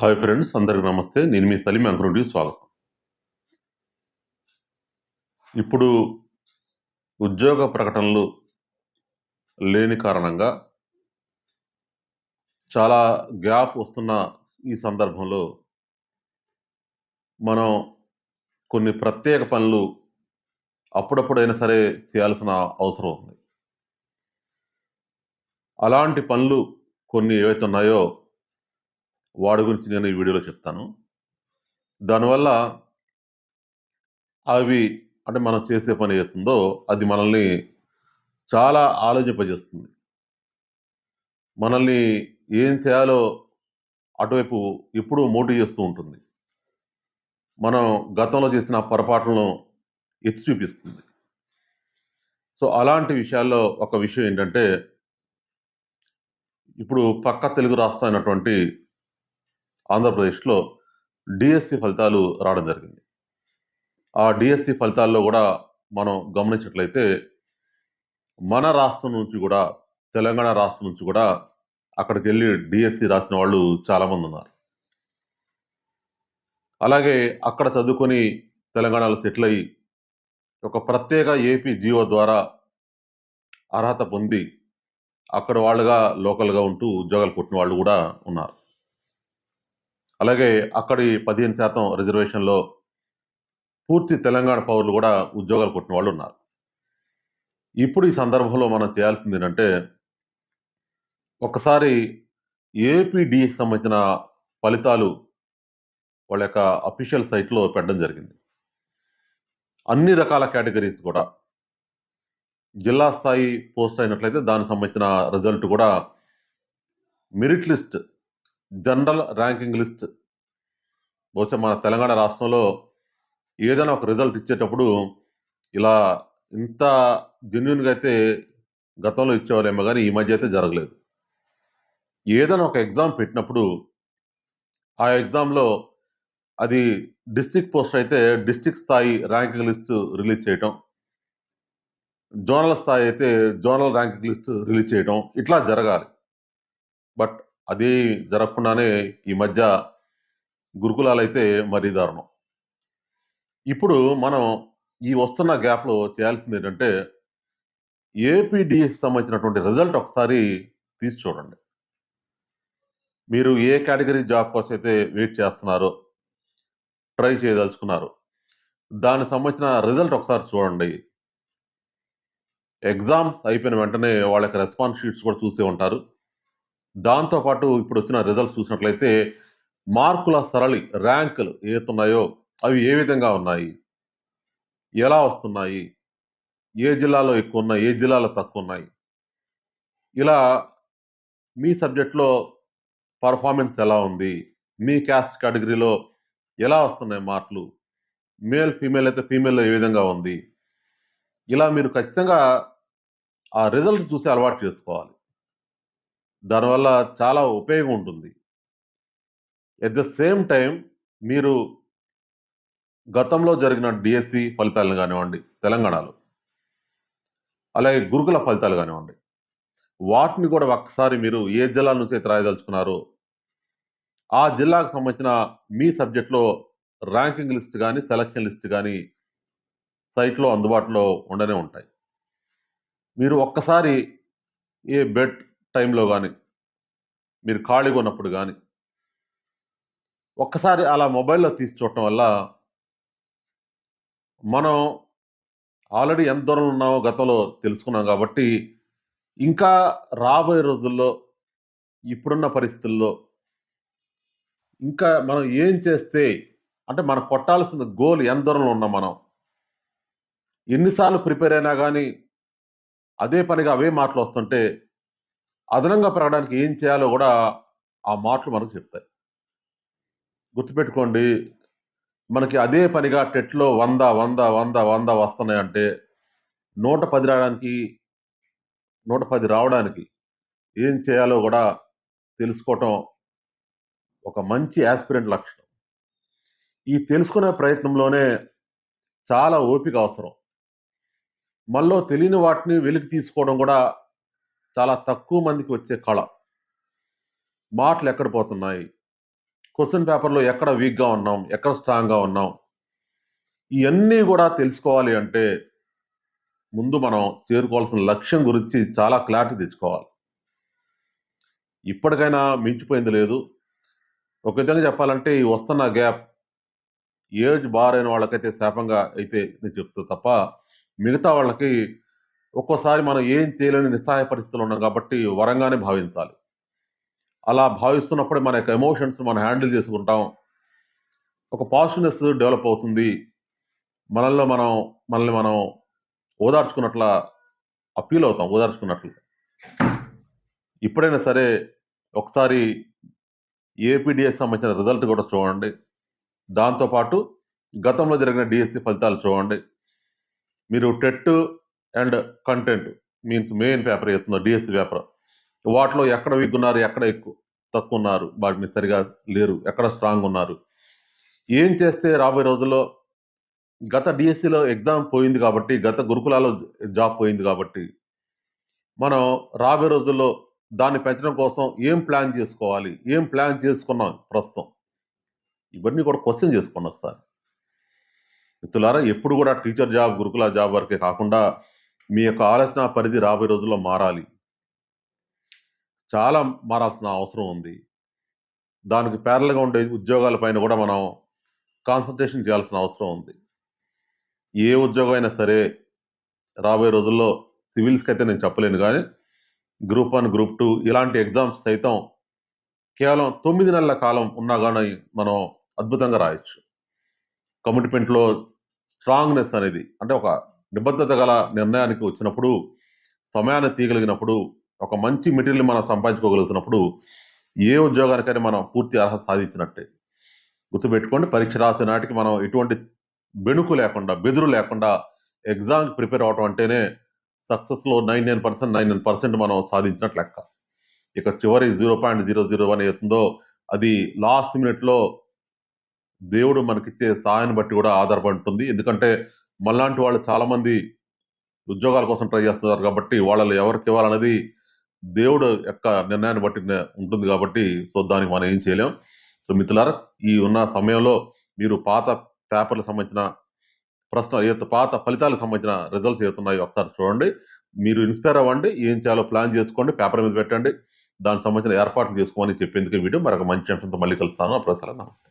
Hi friends అందరికి నమస్తే. నేను మీ సలీం అంకురుడికి స్వాగతం. ఇప్పుడు ఉద్యోగ ప్రకటనలు లేని కారణంగా చాలా గ్యాప్ వస్తున్న ఈ సందర్భంలో మనం కొన్ని ప్రత్యేక పనులు అప్పుడప్పుడైనా సరే చేయాల్సిన అవసరం ఉంది. అలాంటి పనులు కొన్ని ఏవైతే ఉన్నాయో వాడి గురించి నేను ఈ వీడియోలో చెప్తాను. దానివల్ల అవి అంటే మనం చేసే పని అవుతుందో అది మనల్ని చాలా ఆలోచింపజేస్తుంది. మనల్ని ఏం చేయాలో అటువైపు ఎప్పుడూ మోటివ్ చేస్తూ ఉంటుంది. మనం గతంలో చేసిన పొరపాట్లను ఎత్తి చూపిస్తుంది. సో అలాంటి విషయాల్లో ఒక విషయం ఏంటంటే ఇప్పుడు పక్క తెలుగు రాష్ట్రం అయినటువంటి ఆంధ్రప్రదేశ్లో డిఎస్సి ఫలితాలు రావడం జరిగింది. ఆ డిఎస్సి ఫలితాల్లో కూడా మనం గమనించినట్లయితే మన రాష్ట్రం నుంచి కూడా తెలంగాణ రాష్ట్రం నుంచి కూడా అక్కడికి వెళ్ళి డిఎస్సి రాసిన వాళ్ళు చాలామంది ఉన్నారు. అలాగే అక్కడ చదువుకొని తెలంగాణలో సెటిల్ అయ్యి ఒక ప్రత్యేక ఏపీ జీవో ద్వారా అర్హత పొంది అక్కడ వాళ్ళుగా లోకల్గా ఉంటూ ఉద్యోగాలు కొట్టిన వాళ్ళు కూడా ఉన్నారు. అలాగే అక్కడి పదిహేను శాతం రిజర్వేషన్లో పూర్తి తెలంగాణ పౌరులు కూడా ఉద్యోగాలు కొట్టిన వాళ్ళు ఉన్నారు. ఇప్పుడు ఈ సందర్భంలో మనం చేయాల్సింది ఏంటంటే ఒకసారి ఏపీడిఎస్ సంబంధించిన ఫలితాలు వాళ్ళ యొక్క అఫీషియల్ సైట్లో పెట్టడం జరిగింది. అన్ని రకాల కేటగిరీస్ కూడా. జిల్లా స్థాయి పోస్ట్ అయినట్లయితే దానికి సంబంధించిన రిజల్ట్ కూడా merit list general ranking list. బహుశా మన తెలంగాణ రాష్ట్రంలో ఏదైనా ఒక రిజల్ట్ ఇచ్చేటప్పుడు ఇలా ఇంత జెన్యున్గా అయితే గతంలో ఇచ్చేవారేమో కానీ ఈ మధ్య అయితే జరగలేదు. ఏదైనా ఒక ఎగ్జామ్ పెట్టినప్పుడు ఆ ఎగ్జామ్లో అది డిస్టిక్ పోస్ట్ అయితే డిస్టిక్ స్థాయి ర్యాంకింగ్ లిస్ట్ రిలీజ్ చేయటం జోనల్ స్థాయి అయితే జోనల్ ర్యాంకింగ్ లిస్ట్ రిలీజ్ చేయటం ఇట్లా జరగాలి. బట్ అది జరగకుండానే ఈ మధ్య గురుకులాలు అయితే మరీ దారుణం. ఇప్పుడు మనం ఈ వస్తున్న గ్యాప్లో చేయాల్సింది ఏంటంటే ఏపీడిఎస్ సంబంధించినటువంటి రిజల్ట్ ఒకసారి తీసి చూడండి. మీరు ఏ కేటగిరీ జాబ్ కోసం అయితే వెయిట్ చేస్తున్నారో ట్రై చేయదలుచుకున్నారు దానికి సంబంధించిన రిజల్ట్ ఒకసారి చూడండి. ఎగ్జామ్స్ అయిపోయిన వెంటనే వాళ్ళ యొక్క రెస్పాన్స్ షీట్స్ కూడా చూసే ఉంటారు. దాంతోపాటు ఇప్పుడు వచ్చిన రిజల్ట్స్ చూసినట్లయితే మార్కుల సరళి ర్యాంకులు ఏతున్నాయో అవి ఏ విధంగా ఉన్నాయి? ఎలా వస్తున్నాయి? ఏ జిల్లాలో ఎక్కువ ఉన్నాయి? ఏ జిల్లాలో తక్కువ ఉన్నాయి? ఇలా మీ సబ్జెక్ట్లో పర్ఫార్మెన్స్ ఎలా ఉంది? మీ క్యాస్ట్ కేటగిరీలో ఎలా వస్తున్నాయి మార్కులు? మేల్ ఫీమేల్ అయితే ఫీమేల్లో ఏ విధంగా ఉంది? ఇలా మీరు ఖచ్చితంగా ఆ రిజల్ట్ చూసి అలవాటు చేసుకోవాలి. దానివల్ల చాలా ఉపయోగం ఉంటుంది ఎట్ ద సేమ్ టైం మీరు గతంలో జరిగిన డిఎస్సి ఫలితాలను కానివ్వండి తెలంగాణలో. అలాగే గురుకుల ఫలితాలు కానివ్వండి. వాటిని కూడా ఒక్కసారి మీరు ఏ జిల్లా నుంచి అయితే రాయదలుచుకున్నారో ఆ జిల్లాకు సంబంధించిన మీ సబ్జెక్ట్లో ర్యాంకింగ్ లిస్ట్ కానీ సెలక్షన్ లిస్ట్ కానీ సైట్లో అందుబాటులో ఉండనే ఉంటాయి. మీరు ఒక్కసారి ఏ బెడ్ టైంలో కానీ మీరు ఖాళీగా ఉన్నప్పుడు కానీ ఒక్కసారి అలా మొబైల్లో తీసి చూడటం వల్ల మనం ఆల్రెడీ ఎంత దూరం ఉన్నామో గతంలో తెలుసుకున్నాం కాబట్టి ఇంకా రాబోయే రోజుల్లో ఇప్పుడున్న పరిస్థితుల్లో ఇంకా మనం ఏం చేస్తే అంటే మనం కొట్టాల్సిన గోల్ ఎంత దూరంలో ఉన్నాం మనం ఎన్నిసార్లు ప్రిపేర్ అయినా కానీ అదే పనిగా అవే మాటలు వస్తుంటే అదనంగా పెరగడానికి ఏం చేయాలో కూడా ఆ మాటలు మనకు చెప్తాయి. గుర్తుపెట్టుకోండి మనకి అదే పనిగా టెట్లో వంద వంద వంద వంద వస్తున్నాయంటే నూట పది రావడానికి నూట పది రావడానికి ఏం చేయాలో కూడా తెలుసుకోవటం ఒక మంచి యాస్పిరెంట్ లక్షణం. ఈ తెలుసుకునే ప్రయత్నంలోనే చాలా ఓపిక అవసరం. మనలో తెలియని వాటిని వెలికి తీసుకోవడం కూడా చాలా తక్కువ మందికి వచ్చే కళ మాటలు ఎక్కడ పోతున్నాయి క్వశ్చన్ పేపర్‌లో ఎక్కడ వీక్‌గా ఉన్నాం, ఎక్కడ స్ట్రాంగ్‌గా ఉన్నాం. ఇవన్నీ కూడా తెలుసుకోవాలి అంటే ముందు మనం చేరుకోవాల్సిన లక్ష్యం గురించి చాలా క్లారిటీ తెచ్చుకోవాలి. ఇప్పటికైనా మించిపోయింది లేదు. ఒక విధంగా చెప్పాలంటే ఈ వస్తున్న గ్యాప్ ఏజ్ బారైన వాళ్ళకైతే శాపంగా అయితే నేను చెప్తా తప్ప, మిగతా వాళ్ళకి ఒక్కోసారి మనం ఏం చేయలేని నిస్సహాయ పరిస్థితులు ఉన్నాం కాబట్టి వరంగానే భావించాలి. అలా భావిస్తున్నప్పుడే మన యొక్క ఎమోషన్స్ మనం హ్యాండిల్ చేసుకుంటాం. ఒక పాజిటివ్‌నెస్ డెవలప్ అవుతుంది. మనల్లో మనం మనల్ని మనం ఓదార్చుకున్నట్ల అప్పీల్ అవుతాం. ఓదార్చుకున్నట్లు. ఇప్పుడైనా సరే ఒకసారి ఏపీడీఎస్ సంబంధించిన రిజల్ట్ కూడా చూడండి. దాంతో పాటు గతంలో జరిగిన డిఎస్సి ఫలితాలు చూడండి. మీరు TET and content means main paper చేస్తున్నారు డిఎస్సి పేపర్. వాటిలో ఎక్కడ విగ్గున్నారు ఎక్కడ ఎక్కువ ఉన్నారు వాటిని సరిగా లేరు, ఎక్కడ స్ట్రాంగ్ ఉన్నారు. ఏం చేస్తే రాబోయే రోజుల్లో గత డీఎస్సీలో ఎగ్జామ్ పోయింది కాబట్టి, గత గురుకులాలో జాబ్ పోయింది కాబట్టి, మనం రాబోయే రోజుల్లో దాన్ని పెంచడం కోసం ఏం ప్లాన్ చేసుకోవాలి? ఏం ప్లాన్ చేసుకున్నాం ప్రస్తుతం? ఇవన్నీ కూడా క్వశ్చన్ చేసుకున్నాం ఒకసారి. మిత్రులారా ఎప్పుడు కూడా టీచర్ జాబ్, గురుకుల జాబ్ వరకే కాకుండా మీ యొక్క ఆలోచన పరిధి రాబోయే రోజుల్లో మారాలి. చాలా మారాల్సిన అవసరం ఉంది. దానికి ప్యారల్గా ఉండే ఉద్యోగాల పైన కూడా మనం కాన్సన్ట్రేషన్ చేయాల్సిన అవసరం ఉంది. ఏ ఉద్యోగం అయినా సరే రాబోయే రోజుల్లో సివిల్స్కి అయితే నేను చెప్పలేను కానీ గ్రూప్ వన్ గ్రూప్ టూ ఇలాంటి ఎగ్జామ్స్ సైతం కేవలం తొమ్మిది నెలల కాలం ఉన్నా కానీ మనం అద్భుతంగా రాయొచ్చు. కమిట్మెంట్‌లో స్ట్రాంగ్‌నెస్ అనేది అంటే ఒక నిబద్ధత గల నిర్ణయానికి వచ్చినప్పుడు, సమయాన్ని తీయగలిగినప్పుడు, ఒక మంచి మెటీరియల్ మనం సంపాదించుకోగలుగుతున్నప్పుడు, ఏ ఉద్యోగానికైనా మనం పూర్తి అర్హత సాధించినట్టే. గుర్తుపెట్టుకోండి పరీక్ష రాసే నాటికి మనం ఎటువంటి బెణుకు లేకుండా, బెదురు లేకుండా ఎగ్జామ్‌కి ప్రిపేర్ అవటం అంటేనే సక్సెస్‌లో 99% 99% మనం సాధించినట్టు లెక్క. ఇక చివరి zero point zero zero one అవుతుందో అది లాస్ట్ మినిట్‌లో దేవుడు మనకిచ్చే సహాయాన్ని బట్టి కూడా ఆధారపడి ఉంటుంది. ఎందుకంటే మళ్ళాంటి వాళ్ళు చాలామంది ఉద్యోగాల కోసం ట్రై చేస్తున్నారు కాబట్టి, వాళ్ళని ఎవరికి ఇవ్వాలనేది దేవుడు యొక్క నిర్ణయాన్ని బట్టి ఉంటుంది కాబట్టి, సో దానికి మనం ఏం చేయలేం. సో మిత్రులారా ఈ ఉన్న సమయంలో మీరు పాత పేపర్‌లకు సంబంధించిన ప్రశ్న పాత ఫలితాలకు సంబంధించిన రిజల్ట్స్ ఏతున్నాయో ఒకసారి చూడండి. మీరు ఇన్‌స్పైర్ అవ్వండి. ఏం చేయాలో ప్లాన్ చేసుకోండి. పేపర్ మీద పెట్టండి. దానికి సంబంధించిన ఏర్పాట్లు చేసుకోమని చెప్పేందుకే వీడియో. మరొక మంచి అంశంతో మళ్ళీ కలుస్తాను. అప్పుడు సెలవు. నమస్తే.